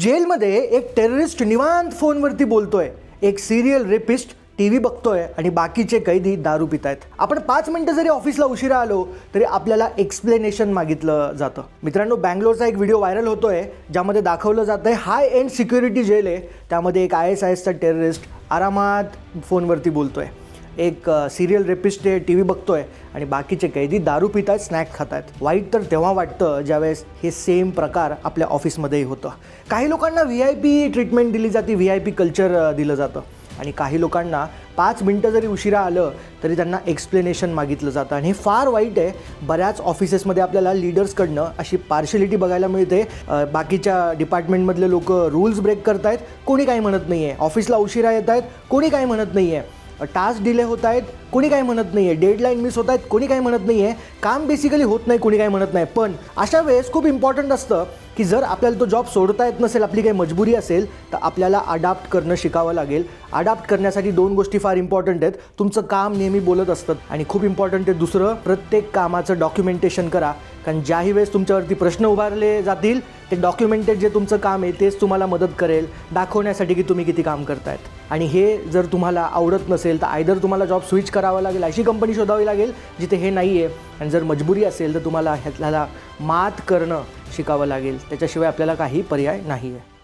जेलमध्ये एक टेररिस्ट निवांत फोनवरती बोलतोय. एक सिरियल रेपिस्ट टी व्ही बघतोय आणि बाकीचे कैदी दारू पितायत. आपण पाच मिनटं जरी ऑफिसला उशिरा आलो तरी आपल्याला एक्सप्लेनेशन मागितलं जातं. मित्रांनो बँगलोरचा एक व्हिडिओ व्हायरल होतोय ज्यामध्ये दाखवलं जातं आहे हाय एंड सिक्युरिटी जेल आहे. त्यामध्ये एक आय एस आय एसचा टेररिस्ट आरामात फोनवरती बोलतोय. एक सिरियल रेपिस्ट ते टी व्ही बघतोय आणि बाकीचे कैदी दारू पित आहेत स्नॅक खात आहेत वाईट तर तेव्हा वाटतं ज्यावेळेस हे सेम प्रकार आपल्या ऑफिसमध्येही होतं. काही लोकांना व्ही आय पी ट्रीटमेंट दिली जाते व्ही आय पी कल्चर दिलं जातं. आणि काही लोकांना पाच मिनटं जरी उशिरा आलं तरी त्यांना एक्सप्लेनेशन मागितलं जातं. आणि हे फार वाईट आहे. बऱ्याच ऑफिसेसमध्ये आपल्याला लिडर्सकडनं अशी पार्शलिटी बघायला मिळते. बाकीच्या डिपार्टमेंटमधले लोक रूल्स ब्रेक करतायत. कोणी काही म्हणत नाही आहे ऑफिसला उशिरा येत आहेत कोणी काही म्हणत नाही आहे टास्क डिले होत आहेत कोणी काय म्हणत नाही आहे डेडलाईन मिस होत आहेत कोणी काय म्हणत नाही आहे काम बेसिकली होत नाही कोणी काही म्हणत नाही. पण अशा वेळेस खूप इम्पॉर्टंट असतं की जर आपल्याला तो जॉब सोडता येत नसेल आपली काही मजबुरी असेल तर आपल्याला अडाप्ट करणं शिकावं लागेल. अडाप्ट करण्यासाठी दोन गोष्टी फार इम्पॉर्टंट आहेत. तुमचं काम नेहमी बोलत असतं आणि खूप इम्पॉर्टंट आहे. दुसरं प्रत्येक कामाचं डॉक्युमेंटेशन करा. कारण ज्याही वेळेस तुमच्यावरती प्रश्न उभारले जातील ते डॉक्युमेंटेड जे तुमचं काम आहे तेच तुम्हाला मदत करेल दाखवण्यासाठी की तुम्ही किती काम करतायत. आणि हे जर तुम्हाला आवडत नसेल तर आयदर तुम्हाला जॉब स्विच करावा लागेल अशी कंपनी शोधावी लागेल जिथे हे नाही आहे आणि जर मजबुरी असेल तर तुम्हाला ह्याला मात करणं शिकावं लागेल. त्याच्याशिवाय आपल्याला काही पर्याय नाही आहे